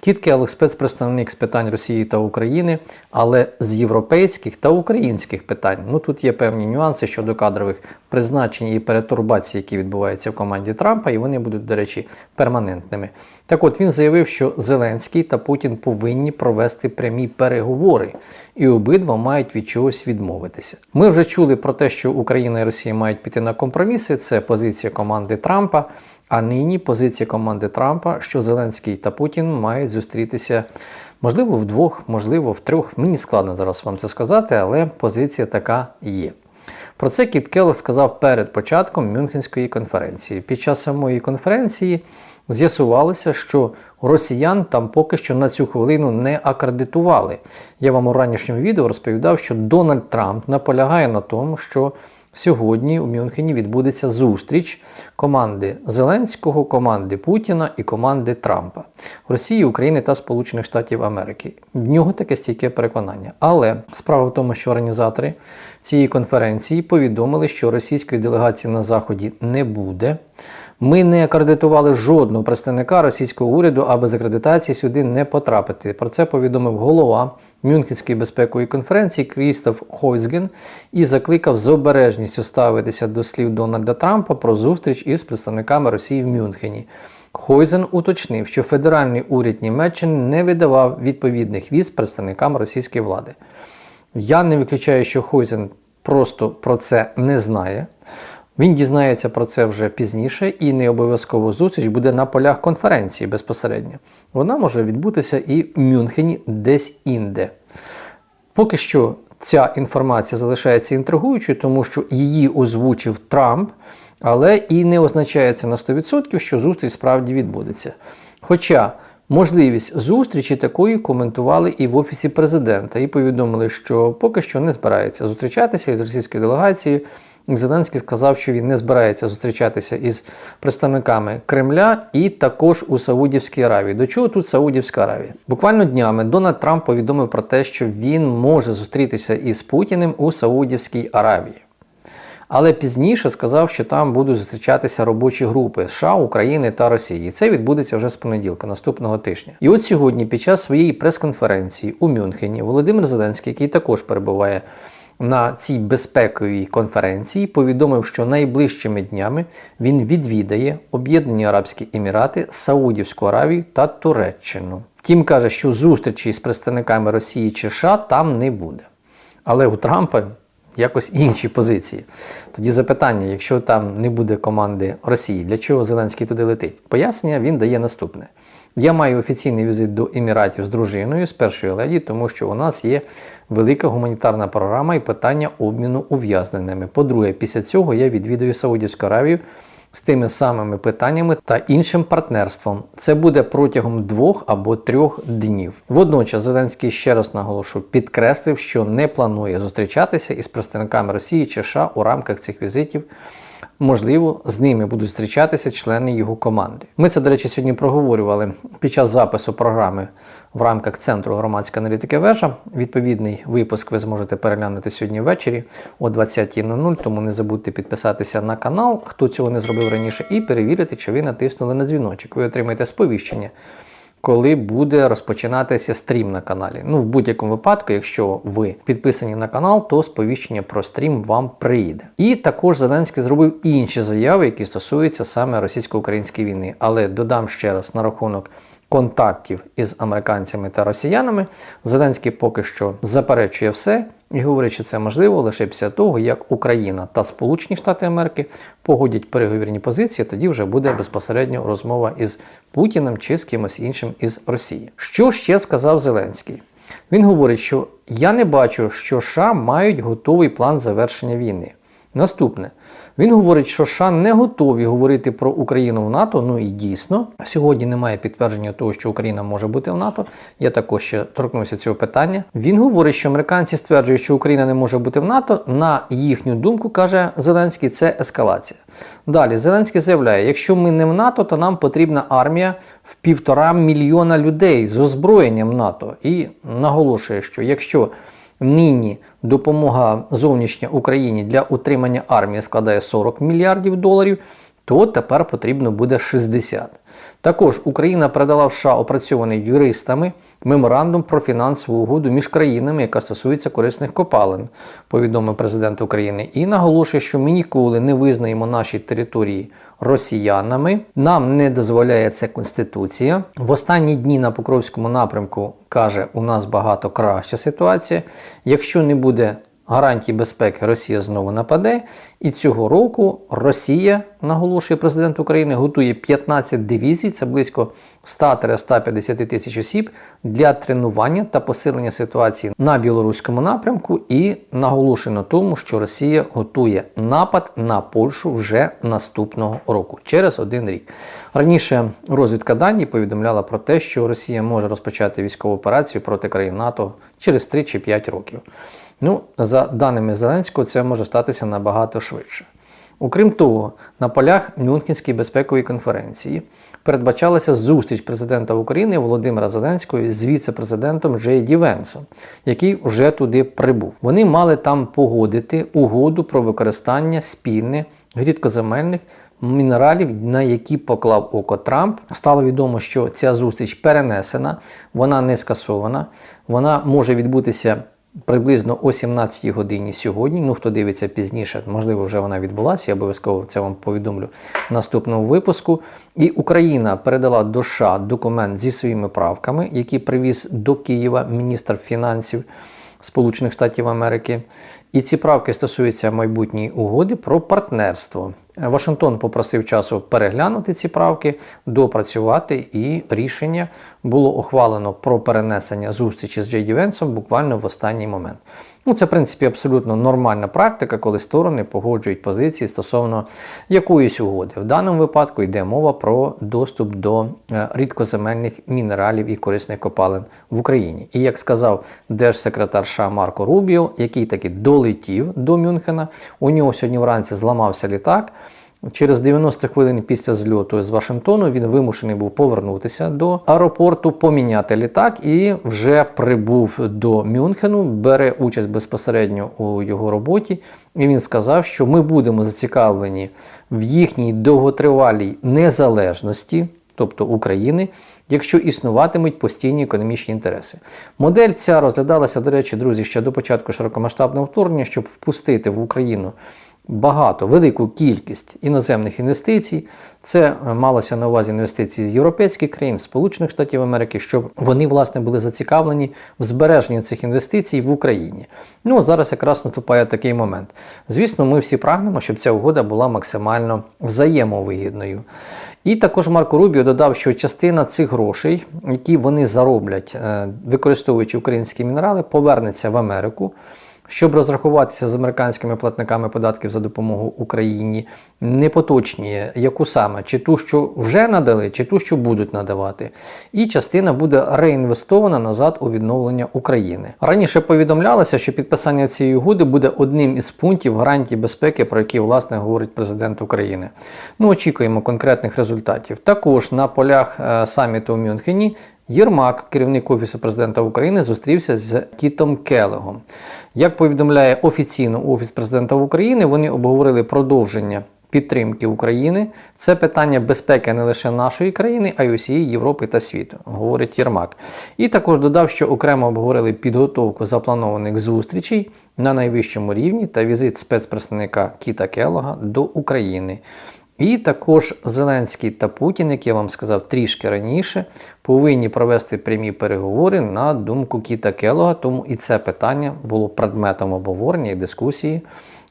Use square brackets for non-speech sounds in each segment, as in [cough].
Кіт Келлог – спецпредставник з питань Росії та України, але з європейських та українських питань. Ну тут є певні нюанси щодо кадрових призначень і перетурбацій, які відбуваються в команді Трампа, і вони будуть, до речі, перманентними. Так от він заявив, що Зеленський та Путін повинні провести прямі переговори, і обидва мають від чогось відмовитися. Ми вже чули про те, що Україна і Росія мають піти на компроміси. Це позиція команди Трампа. А нині позиція команди Трампа, що Зеленський та Путін мають зустрітися, можливо, вдвох, можливо, в трьох. Мені складно зараз вам це сказати, але позиція така є. Про це Кіт Келлог сказав перед початком Мюнхенської конференції. Під час самої конференції з'ясувалося, що росіян там поки що на цю хвилину не акредитували. Я вам у ранішньому відео розповідав, що Дональд Трамп наполягає на тому, що Сьогодні у Мюнхені відбудеться зустріч команди Зеленського, команди Путіна і команди Трампа Росії, України та Сполучених Штатів Америки. В нього таке стійке переконання. Але справа в тому, що організатори цієї конференції повідомили, що російської делегації на заході не буде. Ми не акредитували жодного представника російського уряду, аби з акредитації сюди не потрапити. Про це повідомив голова Мюнхенської безпекової конференції Крістоф Хойзген і закликав з обережністю ставитися до слів Дональда Трампа про зустріч із представниками Росії в Мюнхені. Хойзен уточнив, що федеральний уряд Німеччини не видавав відповідних віз представникам російської влади. Я не виключаю, що Хойзен просто про це не знає. Він дізнається про це вже пізніше, і не обов'язково зустріч буде на полях конференції безпосередньо. Вона може відбутися і в Мюнхені десь інде. Поки що ця інформація залишається інтригуючою, тому що її озвучив Трамп, але і не означається на 100%, що зустріч справді відбудеться. Хоча можливість зустрічі такої коментували і в Офісі президента, і повідомили, що поки що не збирається зустрічатися із російською делегацією. Зеленський сказав, що він не збирається зустрічатися із представниками Кремля і також у Саудівській Аравії. До чого тут Саудівська Аравія? Буквально днями Дональд Трамп повідомив про те, що він може зустрітися із Путіним у Саудівській Аравії. Але пізніше сказав, що там будуть зустрічатися робочі групи США, України та Росії. Це відбудеться вже з понеділка, наступного тижня. І от сьогодні, під час своєї прес-конференції у Мюнхені, Володимир Зеленський, який також перебуває на цій безпековій конференції повідомив, що найближчими днями він відвідає Об'єднані Арабські Емірати, Саудівську Аравію та Туреччину. Втім, каже, що зустрічі з представниками Росії чи США там не буде. Але у Трампа якось інші позиції. Тоді запитання: якщо там не буде команди Росії, для чого Зеленський туди летить? Пояснення він дає наступне. Я маю офіційний візит до Еміратів з дружиною, з першої леді, тому що у нас є велика гуманітарна програма і питання обміну ув'язненими. По-друге, після цього я відвідую Саудівську Аравію з тими самими питаннями та іншим партнерством. Це буде протягом двох або трьох днів. Водночас Зеленський ще раз наголошу підкреслив, що не планує зустрічатися із представниками Росії чи США у рамках цих візитів. Можливо, з ними будуть зустрічатися члени його команди. Ми це, до речі, сьогодні проговорювали під час запису програми в рамках Центру громадської аналітики вежа. Відповідний випуск ви зможете переглянути сьогодні ввечері о 20.00, тому не забудьте підписатися на канал, хто цього не зробив раніше, і перевірити, чи ви натиснули на дзвіночок. Ви отримаєте сповіщення коли буде розпочинатися стрім на каналі. Ну, в будь-якому випадку, якщо ви підписані на канал, то сповіщення про стрім вам приїде. І також Зеленський зробив інші заяви, які стосуються саме російсько-української війни. Але додам ще раз на рахунок контактів із американцями та росіянами. Зеленський поки що заперечує все і говорить, що це можливо лише після того, як Україна та Сполучені Штати Америки погодять переговірні позиції, тоді вже буде безпосередньо розмова із Путіним чи з кимось іншим із Росії. Що ще сказав Зеленський? Він говорить, що я не бачу, що США мають готовий план завершення війни. Наступне, він говорить, що США не готові говорити про Україну в НАТО. Ну і дійсно, сьогодні немає підтвердження того, що Україна може бути в НАТО. Я також ще торкнувся цього питання. Він говорить, що американці стверджують, що Україна не може бути в НАТО. На їхню думку, каже Зеленський, це ескалація. Далі Зеленський заявляє: якщо ми не в НАТО, то нам потрібна армія в півтора мільйона людей з озброєнням НАТО. І наголошує, що якщо Нині допомога зовнішня Україні для утримання армії складає 40 мільярдів доларів, то тепер потрібно буде 60. Також Україна передала в США опрацьований юристами меморандум про фінансову угоду між країнами, яка стосується корисних копалин, повідомив президент України, і наголошує, що ми ніколи не визнаємо наші території росіянами. Нам не дозволяє це конституція. В останні дні на Покровському напрямку каже, у нас багато краща ситуація. Якщо не буде гарантій безпеки Росія знову нападе. І цього року Росія, наголошує президент України, готує 15 дивізій, це близько 100-150 тисяч осіб для тренування та посилення ситуації на білоруському напрямку. І наголошено на тому, що Росія готує напад на Польщу вже наступного року, через один рік. Раніше розвідка Данії повідомляла про те, що Росія може розпочати військову операцію проти країн НАТО через 3 чи 5 років. Ну, за даними Зеленського, це може статися набагато швидше. Окрім того, на полях Мюнхенської безпекової конференції передбачалася зустріч президента України Володимира Зеленського з віце-президентом Джей Ді Венсом, який вже туди прибув. Вони мали там погодити угоду про використання спільне рідкоземельних мінералів, на які поклав око Трамп. Стало відомо, що ця зустріч перенесена, вона не скасована, вона може відбутися приблизно о 17 годині сьогодні. Ну, хто дивиться пізніше, можливо, вже вона відбулася. Я обов'язково це вам повідомлю в наступному випуску. І Україна передала до США документ зі своїми правками, які привіз до Києва міністр фінансів Сполучених Штатів Америки. І ці правки стосуються майбутньої угоди про партнерство. Вашингтон попросив часу переглянути ці правки, допрацювати, і рішення було ухвалено про перенесення зустрічі з Джей Венсом буквально в останній момент. Ну, Це, в принципі, абсолютно нормальна практика, коли сторони погоджують позиції стосовно якоїсь угоди. В даному випадку йде мова про доступ до е, рідкоземельних мінералів і корисних копалин в Україні. І як сказав держсекретар США Марко Рубіо, який таки долетів до Мюнхена, у нього сьогодні вранці зламався літак. Через 90 хвилин після зльоту з Вашингтону він вимушений був повернутися до аеропорту, поміняти літак і вже прибув до Мюнхену, бере участь безпосередньо у його роботі. І він сказав, що ми будемо зацікавлені в їхній довготривалій незалежності, тобто України. Якщо існуватимуть постійні економічні інтереси. Модель ця розглядалася, до речі, друзі, ще до початку широкомасштабного вторгнення, щоб впустити в Україну багато, велику кількість іноземних інвестицій. Це е, малося на увазі інвестиції з європейських країн, Сполучених Штатів Америки, щоб вони власне були зацікавлені в збереженні цих інвестицій в Україні. Ну зараз якраз наступає такий момент. Звісно, ми всі прагнемо, щоб ця угода була максимально взаємовигідною. І також Марко Рубіо додав, що частина цих грошей, які вони зароблять, е, використовуючи українські мінерали, повернеться в Америку щоб розрахуватися з американськими платниками податків за допомогу Україні, не поточніє, яку саме, чи ту, що вже надали, чи ту, що будуть надавати. І частина буде реінвестована назад у відновлення України. Раніше повідомлялося, що підписання цієї угоди буде одним із пунктів гарантії безпеки, про які власне говорить президент України. Ну, очікуємо конкретних результатів. Також на полях е, саміту в Мюнхені Єрмак, керівник Офісу президента України, зустрівся з Кітом Келегом. Як повідомляє офіційно Офіс президента України, вони обговорили продовження підтримки України. Це питання безпеки не лише нашої країни, а й усієї Європи та світу, говорить Єрмак. І також додав, що окремо обговорили підготовку запланованих зустрічей на найвищому рівні та візит спецпредставника Кіта Келога до України. І також Зеленський та Путін, як я вам сказав трішки раніше, повинні провести прямі переговори на думку Кіта Келога, тому і це питання було предметом обговорення і дискусії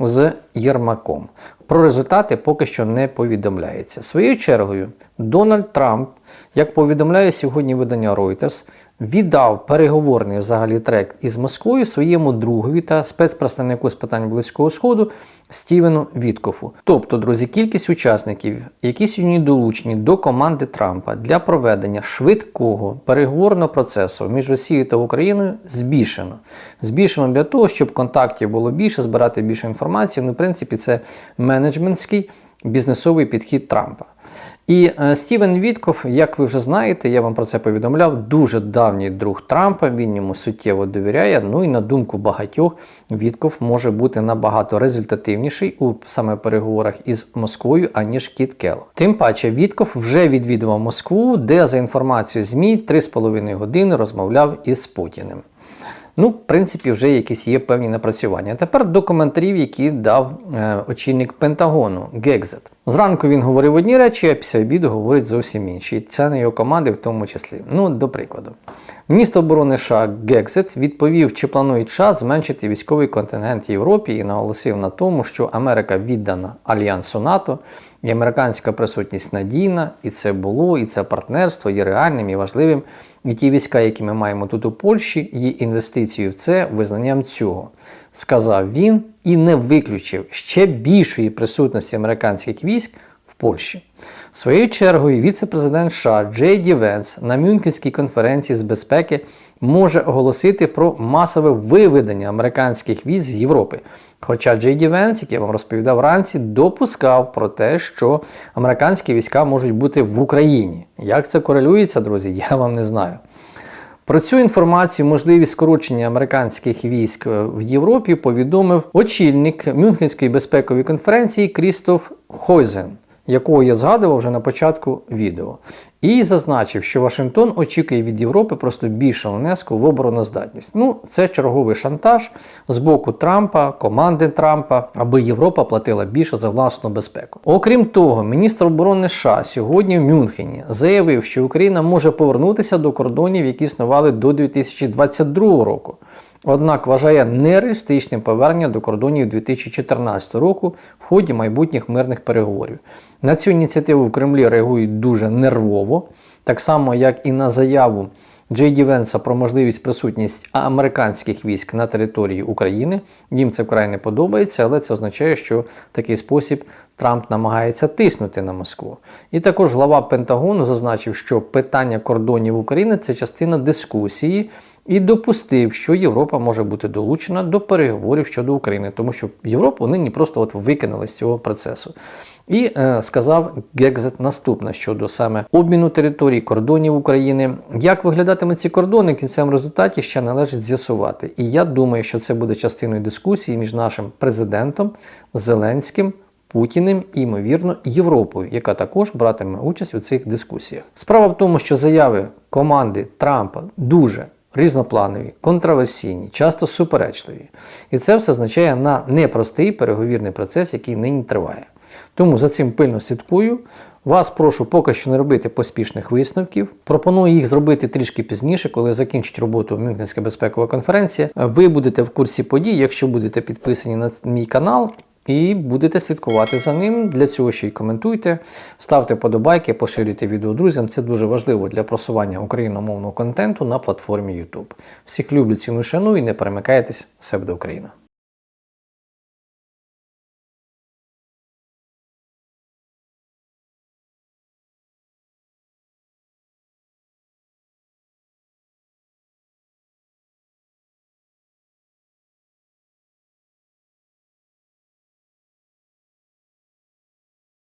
з Єрмаком. Про результати поки що не повідомляється. Своєю чергою, Дональд Трамп, як повідомляє сьогодні видання Reuters, віддав переговорний взагалі трек із Москвою своєму другові та спецпредставнику з питань Близького Сходу Стівену Віткофу. Тобто, друзі, кількість учасників, які сьогодні долучені до команди Трампа для проведення швидкого переговорного процесу між Росією та Україною, збільшено. Збільшено для того, щоб контактів було більше, збирати більше інформації. Ну, в принципі, це менеджментський бізнесовий підхід Трампа. І е, Стівен Вітков, як ви вже знаєте, я вам про це повідомляв, дуже давній друг Трампа. Він йому суттєво довіряє. Ну і на думку багатьох, Вітков може бути набагато результативніший у саме переговорах із Москвою, аніж Кіт Келл. Тим паче, Вітков вже відвідував Москву, де за інформацією ЗМІ 3,5 години розмовляв із Путіним. Ну, в принципі, вже якісь є певні напрацювання. Тепер до коментарів, які дав е, очільник Пентагону Гекзет. Зранку він говорив одні речі, а після обіду говорить зовсім інші. І члени його команди в тому числі. Ну, до прикладу. Міністр оборони США Гекзет відповів, чи планують США зменшити військовий контингент Європі і наголосив на тому, що Америка віддана альянсу НАТО, і американська присутність надійна, і це було, і це партнерство є реальним і важливим. І ті війська, які ми маємо тут у Польщі, є інвестицією в це визнанням цього, сказав він і не виключив ще більшої присутності американських військ в Польщі. Своєю чергою, віце-президент США Джей Ді Венс на Мюнхенській конференції з безпеки може оголосити про масове виведення американських військ з Європи. Хоча Джей Ді Венс, як я вам розповідав вранці, допускав про те, що американські війська можуть бути в Україні. Як це корелюється, друзі, [laughs] я вам не знаю. Про цю інформацію, можливість скорочення американських військ е, в Європі, повідомив очільник Мюнхенської безпекової конференції Крістоф Хойзен, якого я згадував вже на початку відео, і зазначив, що Вашингтон очікує від Європи просто більшого внеску в обороноздатність. Ну, це черговий шантаж з боку Трампа, команди Трампа, аби Європа платила більше за власну безпеку. Окрім того, міністр оборони США сьогодні в Мюнхені заявив, що Україна може повернутися до кордонів, які існували до 2022 року. Однак вважає нереалістичним повернення до кордонів 2014 року в ході майбутніх мирних переговорів. На цю ініціативу в Кремлі реагують дуже нервово, так само як і на заяву Джей Ді Венса про можливість присутність американських військ на території України. Їм це вкрай не подобається, але це означає, що в такий спосіб Трамп намагається тиснути на Москву. І також глава Пентагону зазначив, що питання кордонів України це частина дискусії. І допустив, що Європа може бути долучена до переговорів щодо України, тому що Європу нині просто от викинули з цього процесу. І е, сказав Гекзет наступне щодо саме обміну територій, кордонів України. Як виглядатимуть ці кордони в кінцевому результаті ще належить з'ясувати. І я думаю, що це буде частиною дискусії між нашим президентом Зеленським. Путіним і, ймовірно, Європою, яка також братиме участь у цих дискусіях. Справа в тому, що заяви команди Трампа дуже різнопланові, контроверсійні, часто суперечливі. І це все означає на непростий переговірний процес, який нині триває. Тому за цим пильно слідкую. Вас прошу поки що не робити поспішних висновків. Пропоную їх зробити трішки пізніше, коли закінчить роботу Мюнхенська безпекова конференція. Ви будете в курсі подій, якщо будете підписані на мій канал. І будете слідкувати за ним. Для цього ще й коментуйте, ставте подобайки, поширюйте відео друзям. Це дуже важливо для просування україномовного контенту на платформі YouTube. Всіх люблю, ціну шану і не перемикайтесь, все буде Україна!